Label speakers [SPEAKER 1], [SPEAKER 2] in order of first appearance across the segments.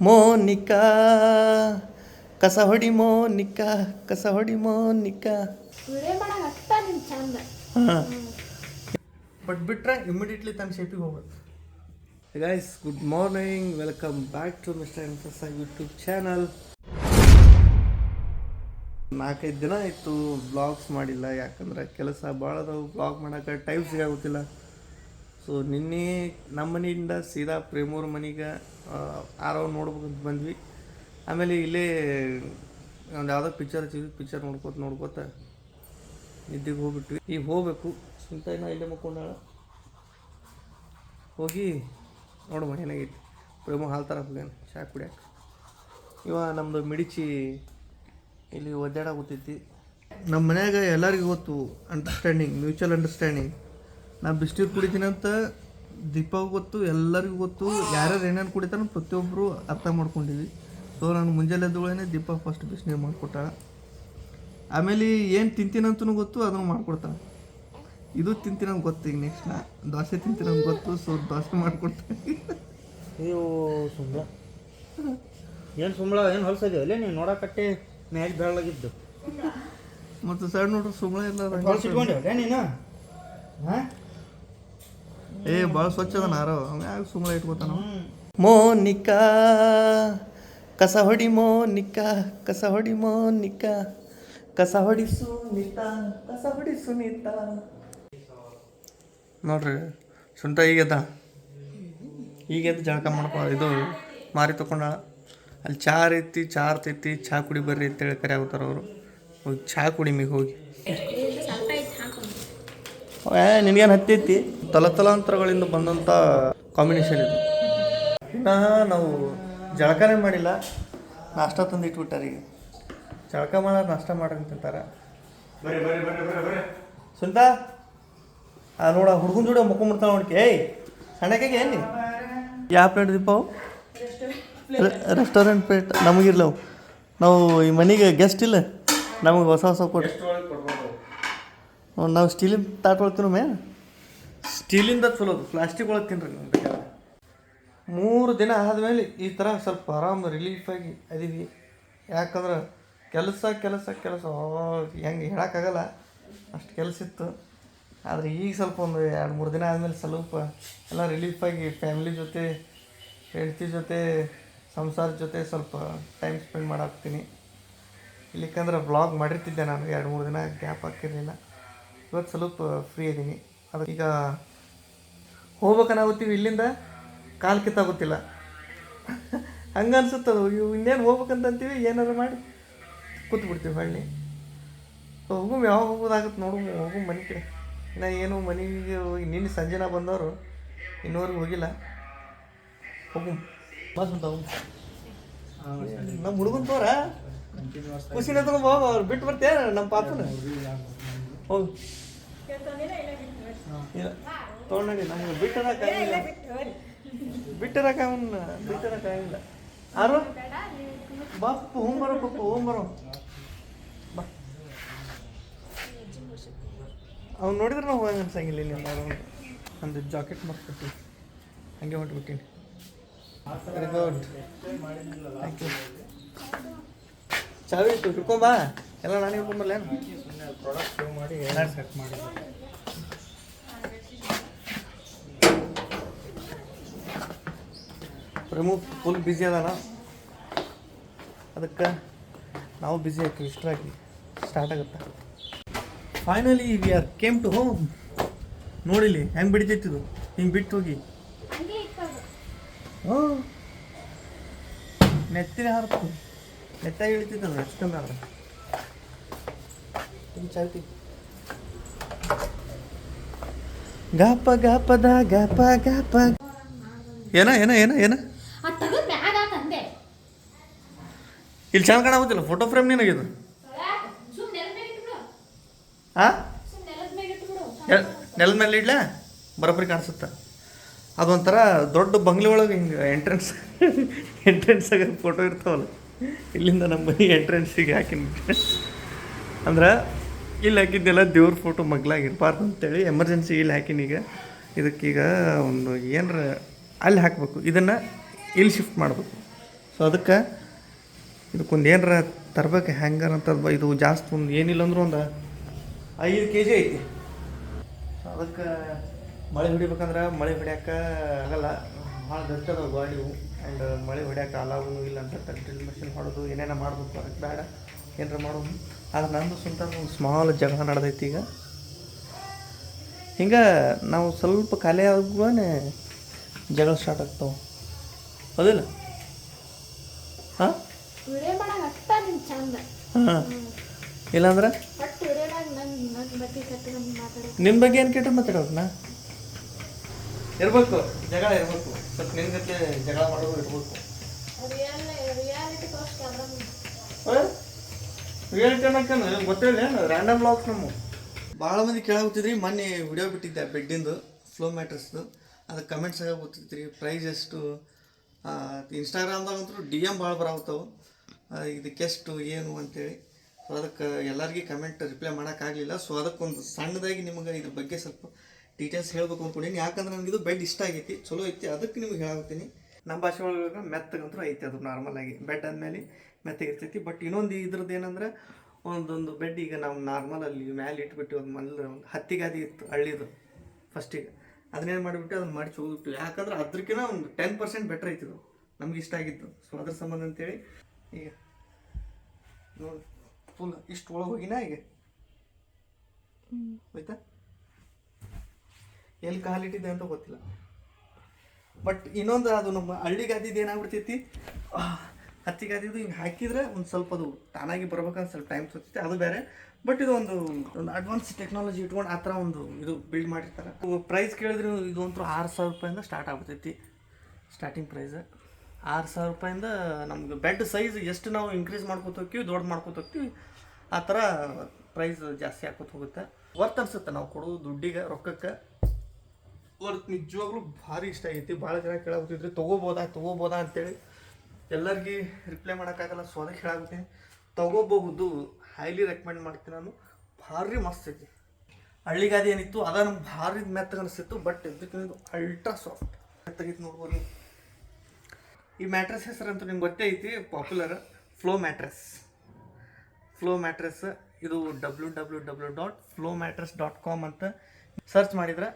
[SPEAKER 1] ಮೋನಿಕಾ ಕಸ ಹೊಡಿ ಮೋನಿಕಾ. ಕಸ ಹೊಡಿ ಮೋನಿಕಾ ಬಟ್ ಬಿಟ್ರೆ ಇಮಿಡಿಯೇಟ್ಲಿ ತನ್ನ ಶೇಪಿಗೆ ಹೋಗುತ್ತೆ guys good morning welcome back to mister ಎನ್ಸಸ್ YouTube channel ನಾಲ್ಕೈದು ದಿನ ಆಯಿತು ಬ್ಲಾಗ್ಸ್ ಮಾಡಿಲ್ಲ. ಯಾಕಂದ್ರೆ ಕೆಲಸ ಭಾಳ ಅದಾವೆ. ಬ್ಲಾಗ್ ಮಾಡೋಕ್ಕೆ ಟೈಮ್ ಸಿಗಾಗುತ್ತಿಲ್ಲ ಸೊ ನಿನ್ನೆ ನಮ್ಮ ಮನೆಯಿಂದ ಸೀದಾ ಪ್ರೇಮೂರ್ ಮನೆಗೆ ಆರವ್ ನೋಡ್ಬೇಕಂತ ಬಂದ್ವಿ. ಆಮೇಲೆ ಇಲ್ಲೇ ಒಂದು ಯಾವುದೋ ಪಿಕ್ಚರ್ ಹಚ್ಚಿದ್ವಿ ಪಿಕ್ಚರ್ ನೋಡ್ಕೋತ ನೋಡ್ಕೋತ ನಿದ್ದೆಗೆ ಹೋಗ್ಬಿಟ್ವಿ. ಈಗ ಹೋಗ್ಬೇಕು. ಸುಂತ ನಾ ಇಲ್ಲೇ ಮಕ್ಕೊಂಡಾಳ. ಹೋಗಿ ನೋಡು ಮನೆಯಾಗೈತಿ ಪ್ರೇಮ ಹಾಲ್ತಾರ ಹೋಗ್ಯಾನ, ಚಾ ಕುಡಿಯಕ್ಕೆ ಇವ ನಮ್ಮದು ಮಿಡಿಚಿ ಇಲ್ಲಿ ಒದ್ದಾಡ ಗೊತ್ತೈತಿ ನಮ್ಮ ಮನ್ಯಾಗ ಎಲ್ಲರಿಗೂ ಗೊತ್ತು ಅಂಡರ್ಸ್ಟ್ಯಾಂಡಿಂಗ್ ಮ್ಯೂಚುವಲ್ ಅಂಡರ್ಸ್ಟ್ಯಾಂಡಿಂಗ್ ನಾ ಬಿಸ್ನೀರು ಕುಡಿತೀನಿ ಅಂತ ದೀಪಗೂ ಗೊತ್ತು ಎಲ್ಲರಿಗೂ ಗೊತ್ತು ಯಾರ್ಯಾರು ಏನೇನು ಕುಡಿತಾನೋ ಪ್ರತಿಯೊಬ್ಬರು ಅರ್ಥ ಮಾಡ್ಕೊಂಡಿದ್ವಿ. ಸೊ ನಾನು ಮುಂಜಾನೆ ಎದ್ದೊಳೇನೆ ದೀಪ ಫಸ್ಟ್ ಬಿಸ್ನೀರು ಮಾಡಿಕೊಟ್ಟಾಳ. ಆಮೇಲೆ ಏನು ತಿಂತೀನಂತೂ ಗೊತ್ತು ಅದನ್ನು ಮಾಡ್ಕೊಡ್ತಾಳೆ. ಇದು ತಿಂತೀನಿ ಗೊತ್ತು ಈಗ ನೆಕ್ಸ್ಟ್ ನಾ. ದೋಸೆ ತಿಂತೀನಿ ಗೊತ್ತು ಸೊ ದೋಸೆ ಮಾಡ್ಕೊಡ್ತಾನೆ.
[SPEAKER 2] ಅಯ್ಯೋ ಸುಂಬಳ ಏನು ಸುಂಬಳ ಏನು ಹೊಲ್ಸೋದು ಅಲ್ಲೇ ನೀವು ನೋಡಕಟ್ಟೆ ಮ್ಯಾಚ್ ಬೆಳಗಿದ್ದು
[SPEAKER 1] ಮತ್ತು ಸಣ್ಣ ನೋಡ್ರಿ ಸುಮ್ಮಳ ಇಲ್ಲ
[SPEAKER 2] ಹೊಲ್ಸಿಟ್ಕೊಂಡೆ ನೀನು? ಹಾಂ?
[SPEAKER 1] ಏ ಭಾಳ ಸ್ವಚ್ಛ ಅದ ನಾರು ಹಂಗಾಗಿ ಸುಮ್ಮನೆ ಇಟ್ಕೋತಾನ ಮೋನಿಕಾ ಕಸ ಹೊಡಿ ಮೋನಿಕಾ ಕಸ ಹೊಡಿ ಮೋನಿಕಾ ಕಸ ಹೊಡಿ ಸುನೀತಾ ಕಸ ಹೊಡಿ ಸುನೀತಾ. ನೋಡ್ರಿ ಸುಂಟ ಈಗೆದ್ದ? ಈಗೆದ್ದು ಜಳಕ ಮಾಡ್ಕೊ ಇದು ಮಾರಿ ತಕೊಂಡಾಳ ಅಲ್ಲಿ ಚಾ ರೀತಿ ಚಾ ಇರ್ತೈತಿ ಚಾ ಕುಡಿ ಬರ್ರಿ ಅಂತೇಳಿ ಕರೆ ಆಗ್ತಾರ ಅವರು. ಹೋಗಿ ಚಾ ಕುಡಿಮಿಗೆ ಹೋಗಿ. ನಿನಗೇನು ಹತ್ತೈತಿ ತಲತಲಾಂತರಗಳಿಂದ ಬಂದಂಥ ಕಾಂಬಿನೇಷನ್ ಇದು. ಇನ್ನು ನಾವು ಜಳಕನೇ ಮಾಡಿಲ್ಲ. ನಾಷ್ಟ ತಂದು ಇಟ್ಬಿಟ್ಟಾರ ಈಗ. ಜಳಕ ಮಾಡೋರು ನಾಷ್ಟ ಮಾಡ್ರಿ ತಿಂತಾರೆ ಸುಂತ ಆ ನೋಡ ಹುಡುಗನ ಜೋಡಿ ಮುಕ್ಕೊಂಬಿಡ್ತಾವ ನೋಡ್ಕೆ. ಏಯ್ ಸಣ್ಣಕ್ಕೆ ಏನು ಯಾವ ಪ್ಲೇಟ್ ದೀಪಾವು ರೆಸ್ಟೋರೆಂಟ್ ಪ್ಲೇಟ್ ನಮಗಿರ್ಲವು. ನಾವು ಈ ಮನೆಗೆ ಗೆಸ್ಟ್ ಇಲ್ಲ. ನಮಗೆ ಹೊಸ ಹೊಸ ಕೊಡ್ರಿ ನಾವು ಸ್ಟೀಲಿಂದ ತಾಟ್ ಒಳ್ತೀವಿ ಮೇ ಸ್ಟೀಲಿಂದ ಚಲೋ ಪ್ಲಾಸ್ಟಿಕ್ ಒಳಗೆ ತಿನ್ರಿ ಮೂರು ದಿನ ಆದಮೇಲೆ ಈ ಥರ ಸ್ವಲ್ಪ ಆರಾಮ್ ರಿಲೀಫಾಗಿ ಅದೀವಿ. ಯಾಕಂದ್ರೆ ಕೆಲಸ ಕೆಲಸ ಕೆಲಸ. ಹೆಂಗೆ ಹೇಳೋಕ್ಕಾಗಲ್ಲ ಅಷ್ಟು ಕೆಲಸ ಇತ್ತು. ಆದರೆ ಈಗ ಸ್ವಲ್ಪ ಒಂದು ಎರಡು, ಮೂರು ದಿನ ಆದಮೇಲೆ ಸ್ವಲ್ಪ ಎಲ್ಲ ರಿಲೀಫಾಗಿ ಫ್ಯಾಮಿಲಿ ಜೊತೆ, ಹೆಂಡತಿ ಜೊತೆ, ಸಂಸಾರ ಜೊತೆ ಸ್ವಲ್ಪ ಟೈಮ್ ಸ್ಪೆಂಡ್ ಮಾಡಾಕ್ತೀನಿ. ಇಲ್ಲಿಕಂದ್ರೆ ಬ್ಲಾಗ್ ಮಾಡಿರ್ತಿದ್ದೆ ನಾನು. ಎರಡು, ಮೂರು ದಿನ ಗ್ಯಾಪ್ ಹಾಕಿರಲಿಲ್ಲ. ಇವತ್ತು ಸ್ವಲ್ಪ ಫ್ರೀ ಇದ್ದೀನಿ ಅದು ಈಗ ಹೋಗ್ಬೇಕನ್ನಾಗುತ್ತೀವಿ ಇಲ್ಲಿಂದ ಕಾಲು ಕಿತ್ತಾಗುತ್ತಿಲ್ಲ. ಹಂಗೆ ಅನ್ಸುತ್ತೆ ಅದು. ಇವು ಇನ್ನೇನು ಹೋಗ್ಬೇಕಂತ ಅಂತೀವಿ ಏನಾರು ಮಾಡಿ ಕೂತ್ ಬಿಡ್ತೀವಿ ಹಳ್ಳಿ ಹೋಗು ಯಾವಾಗ ಹೋಗೋದಾಗತ್ತೆ ನೋಡು ಹೋಗು ಮನೆ ಕಡೆ. ಇನ್ನು ಏನು ಮನೆಗೆ ಹೋಗಿ ನಿನ್ನೆ ಸಂಜೆನ ಬಂದವರು ಇನ್ನೂವರೆಗೂ ಹೋಗಿಲ್ಲ. ಹೋಗು. ಬಸ್ ಅಂತ ಹೋಗು. ನಮ್ಮ ಹುಡುಗನ್ ತೋರ? ಖುಷಿನ ತಗೊಂಡು ಹೋಗ ಅವ್ರು ಬಿಟ್ಟು ಬರ್ತೇನೆ ನಮ್ಮ ಪಾಪನ? ಹೋಗು. ಇಲ್ಲ ತೊಗೊಂಡಾಗಿ ನಮ್ಗೆ ಬಿಟ್ಟರಕ್ಕಾಗಿಲ್ಲ ಬಿಟ್ಟರಕ್ಕಾಗಲ್ಲ ಬಿಟ್ಟರಕ್ಕಾಗಿಲ್ಲ ಯಾರು? ಬಾಪು ಹೋಮ್ ಬರೋ ಪಪ್ಪು ಹೋಮ್ ಬರೋ. ಬಾ. ಅವ್ನು ನೋಡಿದ್ರೆ ನಾವು ಹೋಗಂಗೆ ಅನ್ಸಂಗಿಲ್ಲ ಇಲ್ಲಿ ಅವ್ನು ಒಂದು ಜಾಕೆಟ್ ಮಾಡ್ಕೊತೀವಿ ಹಂಗೆ ಹೊಂಟ್ಬಿಟ್ಟಿನಿ. ವೆರಿ ಗುಡ್ ಥ್ಯಾಂಕ್ ಯು ಚಾವಿ ಇತ್ತು ಹಿಡ್ಕೊಂಬಾ ಎಲ್ಲ ನಾನು ಹಿಡ್ಕೊಂಬರ್ಲೇನು
[SPEAKER 2] ಪ್ರಾಡಕ್ಟ್ ಮಾಡಿ ಮಾಡಿ ಸೆಟ್ ಮಾಡಿ
[SPEAKER 1] ಪ್ರಮುಖ ಫುಲ್ ಬ್ಯುಸಿ ಅದಾನ. ಅದಕ್ಕೆ ನಾವು ಬ್ಯುಸಿ ಆಗ್ತೀವಿ ಇಷ್ಟರಾಗಿ ಸ್ಟಾರ್ಟ್ ಆಗುತ್ತೆ. Finally we are came to home ನೋಡಿಲಿ ಹೆಂಗೆ ಬಿಡ್ತೈತಿದು ಹಿಂಗೆ ಬಿಟ್ಟು ಹೋಗಿ. ಹ್ಞೂ ನೆತ್ತಿನ ಹಾರ್ತು ನೆತ್ತಾಗಿ ಇಳಿತೈತಲ್ಲ ಅಷ್ಟೊಂದು ಆದ್ರೆ. ಚಾಯ್ತಿ ಗಾಪ ಗಾಪದ ಗಾಪ ಗಾಪ. ಏನ ಏನ ಏನ ಏನ
[SPEAKER 3] ಆ ತೆಗೆದು ಮ್ಯಾಗ ತಂದೆ
[SPEAKER 1] ಇಲ್ಲಿ ಚೆನ್ನಾಗಿ ಕಾಣಾಗುತ್ತಿಲ್ಲ ಫೋಟೋ ಫ್ರೇಮ್ ನಿನಗಿದು
[SPEAKER 3] ಹಾಂ ನೆಲದ
[SPEAKER 1] ಮೇಲೆ ಇಡ್ಲಾ? ಬರೋಬ್ಬರಿ ಕಾಣಿಸುತ್ತೆ? ಅದೊಂಥರ ದೊಡ್ಡ ಬಂಗ್ಲೆ ಒಳಗೆ ಹಿಂಗೆ ಎಂಟ್ರೆನ್ಸ್ ಎಂಟ್ರೆನ್ಸಾಗ ಫೋಟೋ ಇರ್ತಾವಲ್ಲ? ಇಲ್ಲಿಂದ ನಮ್ಮ ಮನೆ ಎಂಟ್ರೆನ್ಸಿಗೆ ಹಾಕಿನಿ ಅಂದ್ರೆ ಇಲ್ಲಿ ಹಾಕಿದ್ದೆಲ್ಲ ದೇವ್ರ ಫೋಟೋ ಮಗ್ಲಾಗಿರ್ಬಾರ್ದು ಅಂತೇಳಿ ಎಮರ್ಜೆನ್ಸಿ ಇಲ್ಲಿ ಹಾಕಿನಿ ಈಗ. ಇದಕ್ಕೀಗ ಒಂದು ಏನಾರ ಅಲ್ಲಿ ಹಾಕಬೇಕು. ಇದನ್ನು ಇಲ್ಲಿ ಶಿಫ್ಟ್ ಮಾಡಬೇಕು. ಸೊ ಅದಕ್ಕೆ ಇದಕ್ಕೊಂದು ಏನಾರ ತರ್ಬೇಕು ಹ್ಯಾಂಗರ್ ಅಂತ ಇದು ಜಾಸ್ತಿ ಒಂದು ಏನಿಲ್ಲ ಅಂದ್ರೆ ಒಂದು ಐದು ಕೆ ಜಿ ಐತಿ. ಅದಕ್ಕೆ ಮಳೆ ಹೊಡಿಬೇಕಂದ್ರೆ ಮಳೆ ಹೊಡ್ಯಾಕ ಆಗಲ್ಲ. ಭಾಳ ದೊಡ್ಡ ಅದಾವೆ ಗಾಡಿವು. ಆ್ಯಂಡ್ ಮಳೆ ಹೊಡ್ಯಾಕ ಅಲಾವು ಇಲ್ಲ ಅಂತ ಡ್ರಿಲ್ ಮಷಿನ್ ಹೊಡೆದು ಏನೇನೋ ಮಾಡ್ಬೇಕು ಅದಕ್ಕೆ ಬೇಡ. ಏನಾರ ಮಾಡೋದು. ಆದ್ರೆ ನಂದು ಸ್ವಂತ ಒಂದು ಸ್ಮಾಲ್ ಜಗಳ ನಡೆದೈತಿ ಈಗ. ಹಿಂಗೆ ನಾವು ಸ್ವಲ್ಪ ಖಾಲಿ ಆಗುವೇ ಜಗಳ ಸ್ಟಾರ್ಟ್ ಆಗ್ತಾವೆ. ಹೌದಿಲ್ಲ? ಹಾಂ?
[SPEAKER 3] ವಿಡಿಯೋ ಮಾಡಾಗ ನಿನ್ ಚಂದ.
[SPEAKER 1] ಹಾಂ. ಇಲ್ಲಾಂದ್ರೆ?
[SPEAKER 3] ಒಟ್ಟು ವಿಡಿಯೋದಾಗ ನನ್ನ ನನ್ನ ಬಗ್ಗೆ ಏನ್ ಮಾತಾಡೋ
[SPEAKER 1] ನಿನ್ನ ಬಗ್ಗೆ ಏನು ಕೆಟ್ಟ ಮಾತಾಡೋದು ನಾ ಇರ್ಬೇಕು ಜಗಳ ಇರ್ಬೇಕು. ಸ್ವಲ್ಪ ನಿನ್ ಜೊತೆ ಜಗಳ ಮಾಡೋದು ಇರ್ಬೇಕು.
[SPEAKER 3] ರಿಯಲ್ ರಿಯಾಲಿಟಿ
[SPEAKER 1] ರಿಯಾಲಿಟಿ ಗೊತ್ತಿಲ್ಲ ರ್ಯಾಂಡಮ್ ನಮ್ಮ ಭಾಳ ಮಂದಿ ಕೇಳಾಗುತ್ತಿದ್ರಿ ಮೊನ್ನೆ ವಿಡಿಯೋ ಬಿಟ್ಟಿದ್ದೆ ಬೆಡ್ಡಿಂದು ಫ್ಲೋ ಮ್ಯಾಟ್ರಸ್ದು ಅದು ಕಮೆಂಟ್ಸ್ ಆಗ ಗೊತ್ತಿದ್ರಿ ಪ್ರೈಸ್ ಎಷ್ಟು? ಇನ್ಸ್ಟಾಗ್ರಾಮ್ದಾಗಂತೂ ಡಿ ಎಂ ಭಾಳ ಬರಾಗ್ತಾವೆ ಇದಕ್ಕೆಷ್ಟು ಏನು ಅಂತೇಳಿ. ಸೊ ಅದಕ್ಕೆ ಎಲ್ಲರಿಗೆ ಕಮೆಂಟ್ ರಿಪ್ಲೈ ಮಾಡೋಕ್ಕಾಗಲಿಲ್ಲ ಸೊ ಅದಕ್ಕೊಂದು ಸಣ್ಣದಾಗಿ ನಿಮಗೆ ಇದ್ರ ಬಗ್ಗೆ ಸ್ವಲ್ಪ ಡೀಟೇಲ್ಸ್ ಹೇಳ್ಬೇಕು ಅಂದ್ಕೊಂಡಿನಿ ಯಾಕಂದ್ರೆ ನನಗಿದು ಬೆಡ್ ಇಷ್ಟ ಆಗೈತಿ. ಚಲೋ ಐತಿ. ಅದಕ್ಕೆ ನಿಮ್ಗೆ ಹೇಳಾಗುತ್ತೀನಿ ನಮ್ಮ ಭಾಷೆ ಒಳಗೆ ಮೆತ್ತಗಂತೂ ಐತಿ ಅದು ನಾರ್ಮಲ್ ಆಗಿ. ಬೆಡ್ ಅಂದಮೇಲೆ ಮೆತ್ತಗಿರ್ತೈತಿ ಬಟ್ ಇನ್ನೊಂದು ಇದ್ರದ್ದು ಏನಂದ್ರೆ, ಒಂದೊಂದು ಬೆಡ್ ಈಗ ನಾವು ನಾರ್ಮಲ್ ಅಲ್ಲಿ ಮ್ಯಾಲೆ ಇಟ್ಬಿಟ್ಟು ಒಂದು ಮಲ್ಲ, ಒಂದು ಹತ್ತಿಗಾದಿ ಇತ್ತು ಹಳ್ಳಿದು ಫಸ್ಟಿಗೆ ಅದನ್ನೇನು ಮಾಡಿಬಿಟ್ಟು ಅದನ್ನ ಮಾಡಿ ಹೋಗ್ಬಿಟ್ಟು. ಯಾಕಂದ್ರೆ ಅದ್ರಕ್ಕಿಂತ ಒಂದು ಟೆನ್ ಪರ್ಸೆಂಟ್ ಬೆಟ್ರ್ ಐತಿದು ನಮ್ಗೆ ಇಷ್ಟ ಆಗಿತ್ತು ಸೊ ಅದ್ರ ಸಂಬಂಧ ಅಂತೇಳಿ ಈಗ ನೋಡಿ ಫುಲ್ ಇಷ್ಟು ಒಳಗೆ ಹೋಗಿನ ಈಗ? ಆಯ್ತಾ ಎಲ್ಲಿ ಕಾಲಿಟ್ಟಿದೆ ಅಂತ ಗೊತ್ತಿಲ್ಲ. ಬಟ್ ಇನ್ನೊಂದು ಅದು ನಮ್ಮ ಹಳ್ಳಿಗಾದಿದ್ದು ಏನಾಗ್ಬಿಡ್ತೈತಿ? ಹತ್ತಿಗಾದಿದ್ದು ಹತ್ತಿ ಗಾದಿದು ಹಿಂಗೆ ಹಾಕಿದ್ರೆ ಒಂದು ಸ್ವಲ್ಪ ಅದು ತಾನಾಗಿ ಬರ್ಬೇಕಂತ ಸ್ವಲ್ಪ ಟೈಮ್ ಸಿಗ್ತೈತಿ ಅದು ಬೇರೆ. ಬಟ್ ಇದು ಒಂದು ಒಂದು ಅಡ್ವಾನ್ಸ್ ಟೆಕ್ನಾಲಜಿ ಇಟ್ಕೊಂಡು ಆ ಥರ ಒಂದು ಇದು ಬಿಲ್ಡ್ ಮಾಡಿರ್ತಾರೆ. ಪ್ರೈಸ್ ಕೇಳಿದ್ರೆ ಇದು ಅಂತೂ ಆರು ಸಾವಿರ ರೂಪಾಯಿಂದ ಸ್ಟಾರ್ಟ್ ಆಗ್ಬಿಡ್ತೈತಿ. ಸ್ಟಾರ್ಟಿಂಗ್ ಪ್ರೈಸ್ ಆರು ಸಾವಿರ ರೂಪಾಯಿಂದ ನಮ್ಗೆ ಬೆಡ್ ಸೈಜ್ ಎಷ್ಟು ನಾವು ಇನ್ಕ್ರೀಸ್ ಮಾಡ್ಕೊತ ಹೋಗ್ತೀವಿ, ದೊಡ್ಡ ಮಾಡ್ಕೊತ ಹೋಗ್ತೀವಿ, ಆ ಥರ ಪ್ರೈಸ್ ಜಾಸ್ತಿ ಹಾಕೋತ ಹೋಗುತ್ತೆ. ವರ್ತ್ ಅನ್ಸುತ್ತೆ ನಾವು ಕೊಡೋದು ದುಡ್ಡಿಗೆ, ರೊಕ್ಕಕ್ಕೆ. ವರ್ತ್ ನಿಜವಾಗ್ಲೂ ಭಾರಿ ಇಷ್ಟ ಆಗೈತಿ. ಭಾಳ ಜನ ಕೇಳಾಗುತ್ತಿದ್ರೆ ತೊಗೋಬೋದಾ ತೊಗೋಬೋದಾ ಅಂತೇಳಿ. ಎಲ್ಲರಿಗೆ ರಿಪ್ಲೈ ಮಾಡೋಕ್ಕಾಗಲ್ಲ ಸೊ ಅದಕ್ಕೆ ಹೇಳಾಗುತ್ತೆ. ತೊಗೋಬಹುದು ಹೈಲಿ ರೆಕಮೆಂಡ್ ಮಾಡ್ತೀನಿ ನಾನು. ಭಾರಿ ಮಸ್ತ್ ಐತಿ. ಹಳ್ಳಿಗಾದಿ ಏನಿತ್ತು, ಅದ ನಮ್ಗೆ ಭಾರಿ ಮೆತ್ತಗೆ ಅನಿಸ್ತಿತ್ತು ಬಟ್ ಇದಕ್ಕಿಂತ ಅಲ್ಟ್ರಾ ಸಾಫ್ಟ್ ಮೆತ್ತಗೈತಿ ನೋಡ್ಬೋದು. ಈ ಮ್ಯಾಟ್ರಸ್ ಹೆಸರಂತೂ ನಿಮ್ಗೆ ಗೊತ್ತೇ ಐತಿ popular flo mattress flo mattress ಇದು W W W dot flo mattress dot com ಅಂತ ಸರ್ಚ್ ಮಾಡಿದ್ರೆ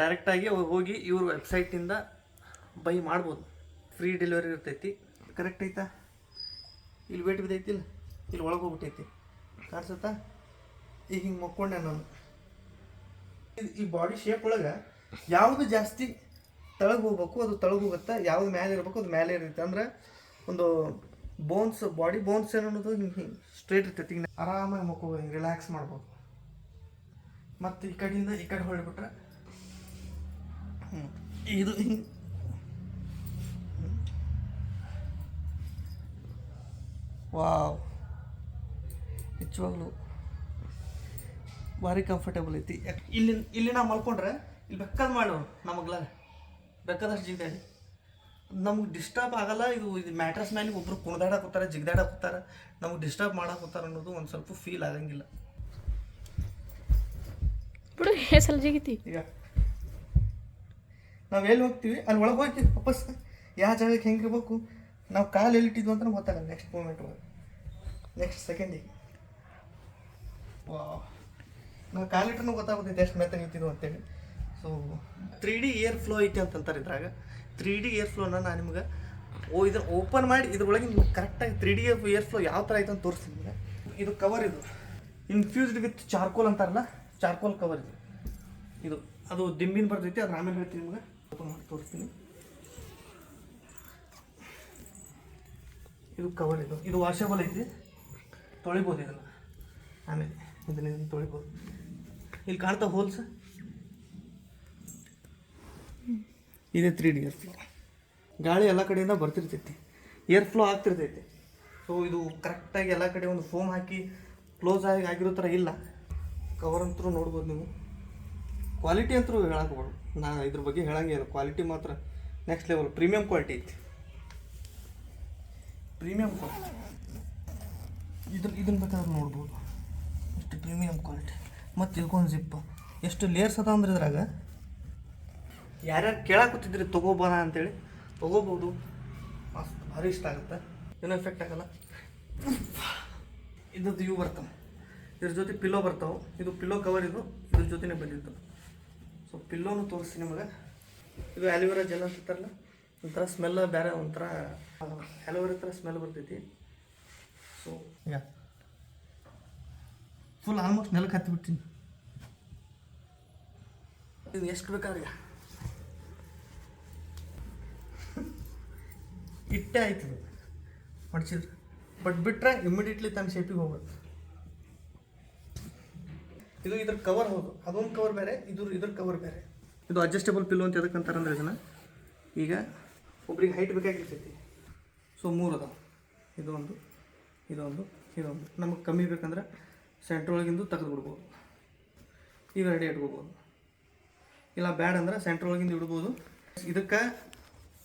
[SPEAKER 1] ಡೈರೆಕ್ಟಾಗಿ ಹೋಗಿ ಇವ್ರ ವೆಬ್ಸೈಟಿಂದ ಬೈ ಮಾಡ್ಬೋದು. ಫ್ರೀ ಡೆಲಿವರಿ ಇರ್ತೈತಿ. ಕರೆಕ್ಟ್ ಐತಾ? ಇಲ್ಲಿ ವೇಟ್ ಬಿದ್ದೈತಿಲ್ಲ ಇಲ್ಲಿ? ಒಳಗೆ ಹೋಗ್ಬಿಟ್ಟೈತಿ. ಕಾಣಿಸುತ್ತಾ? ಈಗ ಹಿಂಗೆ ಮಕ್ಕೊಂಡೆ ನಾನು. ಈ ಬಾಡಿ ಶೇಪ್ ಒಳಗೆ ಯಾವುದು ಜಾಸ್ತಿ ತಳಗೆ ಹೋಗ್ಬೇಕು ಅದು ತಳಗೆ ಹೋಗುತ್ತೆ ಯಾವ್ದು ಮ್ಯಾಲೆ ಇರಬೇಕು ಅದು ಮ್ಯಾಲೆ ಇರುತ್ತೆ. ಅಂದ್ರೆ ಒಂದು ಬೋನ್ಸ್ ಬಾಡಿ ಬೋನ್ಸ್ ಏನು ಅನ್ನೋದು ಹಿಂಗೆ ಸ್ಟ್ರೇಟ್ ಇರ್ತೈತಿ. ಹಿಂಗೆ ಆರಾಮಾಗಿ ಮಕ್ಕಳು ಹಿಂಗೆ ರಿಲ್ಯಾಕ್ಸ್ ಮಾಡ್ಬೋದು. ಮತ್ತು ಈ ಕಡೆಯಿಂದ ಈ ಕಡೆ ಹೊಳ್ಬಿಟ್ರೆ ಇದು ಹಿಂಗೆ ವಾವ್. ನಿಜವಾಗ್ಲೂ ಭಾರಿ ಕಂಫರ್ಟೇಬಲ್ ಐತಿ. ಇಲ್ಲಿ ಇಲ್ಲಿ ನಾವು ಮಲ್ಕೊಂಡ್ರೆ, ಇಲ್ಲಿ ಬೇಕಾದ್ ಮಾಡು ನಮಗ್ಲ. ಬೇಕಾದಷ್ಟು ಜಿಗ್ದಾಡಿ ನಮ್ಗೆ ಡಿಸ್ಟರ್ಬ್ ಆಗಲ್ಲ ಇದು ಇದು ಮ್ಯಾಟ್ರಸ್ ಮೇಲೆ ಒಬ್ರು ಕುಣ್ದಾಡಕತ್ತಾರ ಹೋಗ್ತಾರೆ ನಮ್ಗೆ ಡಿಸ್ಟರ್ಬ್ ಮಾಡಕತ್ತಾರ ಅನ್ನೋದು ಒಂದು ಸ್ವಲ್ಪ ಫೀಲ್ ಆಗಂಗಿಲ್ಲ.
[SPEAKER 3] ಬಿಡು ಸಲ ಜಿಗಿತಿ
[SPEAKER 1] ಈಗ ನಾವು ಎಲ್ಲಿ ಹೋಗ್ತೀವಿ ಅಲ್ಲಿ ಒಳಗೆ ಹೋಗ್ತೀವಿ ವಾಪಸ್ ಯಾವ ಜಾಗಕ್ಕೆ ಹೆಂಗಿರ್ಬೇಕು ನಾವು ಕಾಲು ಎಲ್ಲಿಟ್ಟಿದ್ವು ಅಂತ ಗೊತ್ತಾಗಲ್ಲ ನೆಕ್ಸ್ಟ್ ಮೂಮೆಂಟ್ ಒಳಗೆ. ನೆಕ್ಸ್ಟ್ ಸೆಕೆಂಡಿಗೆ ನಾವು ಕಾಲಿಟ್ರೂ ಗೊತ್ತಾಗುತ್ತೆ ಎಷ್ಟು ಮೆತ್ತ ನಿಂತಿದ್ವು ಅಂತೇಳಿ. So three D air flow ಐತಿ ಅಂತಂತಾರೆ ಇದ್ರಾಗ. ತ್ರೀ ಡಿ ಏರ್ ಫ್ಲೋನ ನಾನು ನಿಮ್ಗೆ ಓ ಇದನ್ನು ಓಪನ್ ಮಾಡಿ ಇದ್ರೊಳಗೆ ನಿಮ್ಗೆ ಕರೆಕ್ಟಾಗಿ ತ್ರೀ ಡಿ ಏರ್ ಫ್ಲೋ ಯಾವ ಥರ ಐತೆ ಅಂತ ತೋರಿಸ್ತೀನಿ ನಿಮಗೆ. ಇದು ಕವರ್ ಇದು. ಇನ್ಫ್ಯೂಸ್ಡ್ ವಿತ್ ಚಾರ್ಕೋಲ್ ಅಂತಾರಲ್ಲ ಚಾರ್ಕೋಲ್ ಕವರ್ ಇದು. ಇದು, ಅದು ದಿಂಬಿನ ಬರ್ತೈತಿ, ಅದ್ರ ಆಮೇಲೆ ಹೇಳ್ತೀನಿ ನಿಮ್ಗೆ. ಓಪನ್ ಮಾಡಿ ತೋರಿಸ್ತೀನಿ. ಇದು ಕವರ್ ಇದು. ಇದು ವಾಷಬಲ್ ಐತಿ. ತೊಳಿಬೋದು ಇದನ್ನು. ಆಮೇಲೆ ಇದನ್ನ ಇದನ್ನ ತೊಳಿಬೋದು. ಇಲ್ಲಿ ಕಾಣ್ತಾ ಹೋಲ್ಸ್ ಇದೆ ತ್ರೀ ಡಿ ಏರ್ ಫ್ಲೋ ಗಾಳಿ ಎಲ್ಲ ಕಡೆಯಿಂದ ಬರ್ತಿರ್ತೈತಿ. ಏರ್ ಫ್ಲೋ ಆಗ್ತಿರ್ತೈತಿ. ಸೊ ಇದು ಕರೆಕ್ಟಾಗಿ ಎಲ್ಲ ಕಡೆ ಒಂದು ಫೋಮ್ ಹಾಕಿ ಕ್ಲೋಸ್ ಆಗಿ ಆಗಿರೋ ಥರ ಇಲ್ಲ. ಕವರ್ ಅಂತರೂ ನೋಡ್ಬೋದು ನೀವು. ಕ್ವಾಲಿಟಿ ಅಂತರೂ ಹೇಳಕ್ಕೆ ಬೇಡ ನಾ ಇದ್ರ ಬಗ್ಗೆ ಹೇಳಂಗೆ ಇಲ್ಲ. ಕ್ವಾಲಿಟಿ ಮಾತ್ರ ನೆಕ್ಸ್ಟ್ ಲೆವೆಲ್ ಪ್ರೀಮಿಯಂ ಕ್ವಾಲಿಟಿ ಐತಿ. ಪ್ರೀಮಿಯಂ ಕ್ವಾಲಿಟಿ ಇದ್ರ ಇದನ್ನ ಬೇಕಾದ್ರೆ ನೋಡ್ಬೋದು. ಇಷ್ಟು ಪ್ರೀಮಿಯಂ ಕ್ವಾಲಿಟಿ ಮತ್ತು ಇದಕ್ಕೊಂದು ಜಿಪ್ಪ ಎಷ್ಟು ಲೇಯರ್ಸ್ ಅದ ಅಂದ್ರೆ ಇದ್ರಾಗ? ಯಾರ್ಯಾರು ಕೇಳಾಕುತ್ತಿದ್ರಿ ತೊಗೋಬೋದ ಅಂತೇಳಿ. ತೊಗೋಬೋದು ಮಸ್ತ್ ಭಾರಿ ಇಷ್ಟ ಆಗುತ್ತೆ. ಏನೂ ಎಫೆಕ್ಟ್ ಆಗಲ್ಲ. ಇದ್ರದ್ದು ಇವು ಬರ್ತವೆ. ಇದ್ರ ಜೊತೆ ಪಿಲ್ಲೋ ಬರ್ತಾವೆ. ಇದು ಪಿಲ್ಲೋ ಕವರ್ ಇದು. ಇದ್ರ ಜೊತೆನೇ ಬಂದಿತ್ತು ಸೊ ಪಿಲ್ಲೋನು ತೋರಿಸ್ತೀನಿ ನಿಮಗೆ. ಇದು ಆ್ಯಲೋವೆರಾ ಜೆಲ್ ಅಂತಾರಲ್ಲ ಒಂಥರ ಸ್ಮೆಲ್ ಬೇರೆ ಒಂಥರ ಆ್ಯಲೋವೆರಾ ಥರ ಸ್ಮೆಲ್ ಬರ್ತೈತಿ. ಸೊ ಯಾ ಫುಲ್ ಆಲ್ಮೋಸ್ಟ್ ನೆಲಕ್ಕೆ ಹತ್ತಿಬಿಡ್ತೀನಿ ಇದು ಎಷ್ಟು ಬೇಕಾದ್ರೆ ಇಟ್ಟೆ ಆಯ್ತು ಮಡಚಿದ್ರೆ. ಬಟ್ ಬಿಟ್ಟರೆ ಇಮಿಡಿಯೇಟ್ಲಿ ತನ್ನ ಶೇಪಿಗೆ ಹೋಗುತ್ತೆ ಇದು ಇದ್ರ ಕವರ್ ಹೌದು. ಅದೊಂದು ಕವರ್ ಬೇರೆ, ಇದ್ರ ಇದ್ರ ಕವರ್ ಬೇರೆ. ಇದು ಅಡ್ಜಸ್ಟೇಬಲ್ ಪಿಲ್ಲೋ ಅಂತ ಅಂತಾರಂದ್ರೆ ಇದನ್ನು? ಈಗ ಒಬ್ರಿಗೆ ಹೈಟ್ ಬೇಕಾಗಿರ್ತೈತಿ. ಸೊ ಮೂರು ಅದಾವೆ. ಇದೊಂದು ಇದೊಂದು ಇದೊಂದು. ನಮಗೆ ಕಮ್ಮಿ ಬೇಕಂದ್ರೆ ಸೆಂಟ್ರ್ ಒಳಗಿಂದು ತೆಗೆದು ಬಿಡ್ಬೋದು. ಇವೆರಡು ಇಟ್ಕೋಬೋದು. ಇಲ್ಲ, ಬ್ಯಾಡ್ ಅಂದ್ರೆ ಸೆಂಟ್ರ್ ಒಳಗಿಂದ ಇಡ್ಬೋದು. ಇದಕ್ಕೆ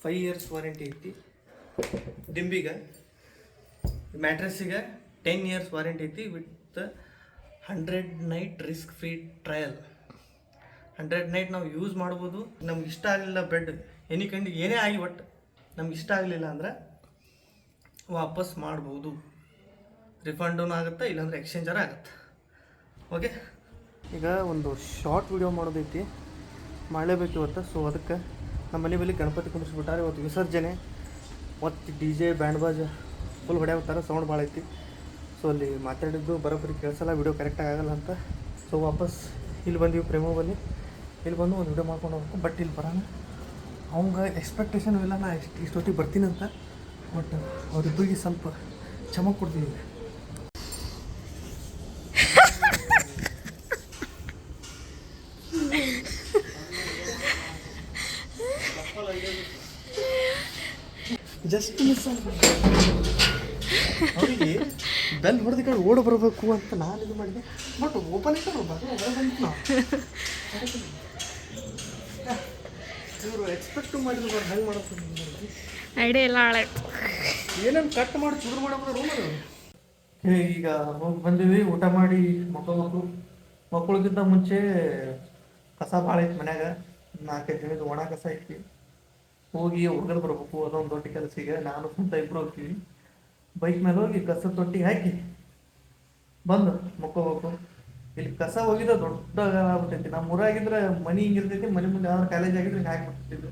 [SPEAKER 1] ಫೈವ್ ಇಯರ್ಸ್ ವಾರಂಟಿ ಐತಿ. ದಿಂಬಿಗೆ ಮ್ಯಾಟ್ರೆಸ್ಸಿಗೆ ಟೆನ್ ಇಯರ್ಸ್ ವಾರಂಟಿ ಐತಿ with hundred night risk free trial hundred night ನಾವು ಯೂಸ್ ಮಾಡ್ಬೋದು. ನಮ್ಗೆ ಇಷ್ಟ ಆಗಲಿಲ್ಲ ಬೆಡ್ ಎನಿ ಕಂಡು ಏನೇ ಆಗಿ ಒಟ್ಟು ನಮ್ಗೆ ಇಷ್ಟ ಆಗಲಿಲ್ಲ ಅಂದ್ರೆ ವಾಪಸ್ ಮಾಡ್ಬೋದು. ರಿಫಂಡೂ ಆಗುತ್ತೆ, ಇಲ್ಲಾಂದ್ರೆ ಎಕ್ಸ್ಚೇಂಜರ ಆಗುತ್ತೆ. ಓಕೆ ಈಗ ಒಂದು ಶಾರ್ಟ್ ವಿಡಿಯೋ ಮಾಡೋದೈತಿ ಮಾಡಲೇಬೇಕು ಇವತ್ತು. ಸೊ ಅದಕ್ಕೆ ನಮ್ಮ ಮನೆ ಬಳಿ ಗಣಪತಿ ಕುಂದಿಸ್ಬಿಟ್ಟಾರೆ ಇವತ್ತು ವಿಸರ್ಜನೆ. ಮತ್ತು ಡಿ ಜೆ ಬ್ಯಾಂಡ್ ಬಾಜ್ ಫುಲ್ ಹೊಡ್ಯಾವತ್ತಾರ ಸೌಂಡ್ ಭಾಳ ಐತಿ. ಸೊ ಅಲ್ಲಿ ಮಾತಾಡಿದ್ದು ಬರೋಬ್ಬರಿ ಕೇಳಿಸಲ್ಲ ವೀಡಿಯೋ ಕರೆಕ್ಟಾಗಿ ಆಗಲ್ಲ ಅಂತ. ಸೊ ವಾಪಸ್ ಇಲ್ಲಿ ಬಂದಿವಿ, ಪ್ರೇಮೋ ಬಲ್ಲಿ ಇಲ್ಲಿ ಬಂದು ಒಂದು ವಿಡಿಯೋ ಮಾಡ್ಕೊಂಡು ಹೋಗ್ಬೇಕು. ಬಟ್ ಇಲ್ಲಿ ಬರೋಣ. ಅವಂಗೆ ಎಕ್ಸ್ಪೆಕ್ಟೇಷನ್ ಇಲ್ಲ ನಾ ಇಷ್ಟು ಇಷ್ಟೊತ್ತಿಗೆ ಅಂತ. ಬಟ್ ಅವರಿಬ್ಬರಿಗೆ ಸ್ವಲ್ಪ ಚಮಕ್ ಕೊಡ್ತೀವಿ. ಜಸ್ಟ್ ಮಿಸ್ ಅವರಿಗೆ ಬೆಲ್ ಹೊಡೆದ ಕಡೆ ಓಡಿ ಬರಬೇಕು ಅಂತ ನಾನು ಇದು ಮಾಡಿದೆ. ಬಟ್ ಓಪನ್ ಇಟ್ಟು ನಾವು. ಇವರು ಎಕ್ಸ್ಪೆಕ್ಟ್ ಮಾಡಿದ್ರು ಬರ್ ಹೆಂಗೆ ಮಾಡೋದು
[SPEAKER 3] ಐಡಿಯಾ ಎಲ್ಲ ಹಾಳಾಯ್ತು
[SPEAKER 1] ಏನೇನು ಕಟ್ ಮಾಡಿ ಚುದ್ರು ಮಾಡೋದು ರೂಮಲ್ಲಿ ಈಗ ಹೋಗಿ ಬಂದೀವಿ ಊಟ ಮಾಡಿ ಮಕ್ಕಳು ಮಕ್ಕಳಿಗಿಂತ ಮುಂಚೆ ಕಸ ಭಾಳ ಐತಿ ಮನ್ಯಾಗ. ನಾಲ್ಕೈದು ದಿನದ ಒಣ ಕಸ ಐತಿ ಹೋಗಿ ಹೊರಗಡೆ ಬರ್ಬೇಕು, ಅದೊಂದು ದೊಡ್ಡ ಕೆಲಸಿಗೆ ನಾನು ಸ್ವಂತ ಇಬ್ರು ಹೋಗ್ತೀವಿ. ಬೈಕ್ ಮೇಲೆ ಹೋಗಿ ಕಸ ತೊಟ್ಟಿ ಹಾಕಿ ಬಂದು ಮುಕ್ಕೋಬೇಕು. ಇಲ್ಲಿ ಕಸ ಹೋಗಿದ ದೊಡ್ಡ ಆಗ್ಬಿಟ್ಟೈತಿ ನಮ್ಮ ಊರಾಗಿದ್ರೆ ಮನಿ ಹಿಂಗಿರ್ತೈತಿ, ಮನೆ ಮುಂದೆ ಯಾವ್ದಾರು ಕಾಲೇಜ್ ಆಗಿದ್ರೆ ಹಿಂಗೆ ಬಿಟ್ಟಿದ್ದು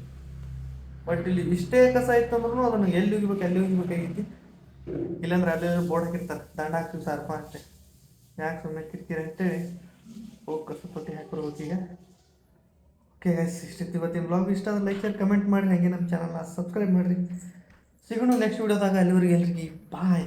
[SPEAKER 1] ಬಟ್ ಇಲ್ಲಿ ಇಷ್ಟೇ ಕಸ ಇತ್ತು ಅಂದ್ರೂ ಅದನ್ನು ಎಲ್ಲಿ ಹೋಗ್ಬೇಕು ಎಲ್ಲಿ ಹೋಗ್ಬೇಕಾಗೈತಿ ಇಲ್ಲಾಂದ್ರೆ ಅಲ್ಲಿ ಬೋರ್ಡ್ ಹಾಕಿರ್ತಾರೆ, ದಂಡ ಹಾಕ್ತೀವಿ ಸರ್ಪ ಅಂತ ಯಾಕೆ ಸುಮ್ಮನೆ ಕಿರಿಕಿರಿ ಅಂತೇಳಿ ಹೋಗಿ ಕಸ ತೊಟ್ಟಿ ಹಾಕಿರ್ಬೇಕು ಈಗ. ಓಕೆ ಗೈಸ್ ಇಷ್ಟಿತ್ತು ಇವತ್ತಿನ ಬ್ಲಾಗ್ ಇಷ್ಟ ಆದ್ರೆ ಲೈಕ್ ಶೇರ್ ಕಮೆಂಟ್ ಮಾಡಿ. ಹಾಗೆ ನಮ್ಮ ಚಾನಲ್ನ ಸಬ್ಸ್ಕ್ರೈಬ್ ಮಾಡಿರಿ. ಸಿಗೋಣ ನೆಕ್ಸ್ಟ್ ವೀಡಿಯೋದಾಗ ಅಲ್ಲಿವರೆಗೆ ಎಲ್ರಿಗೆ ಬಾಯ್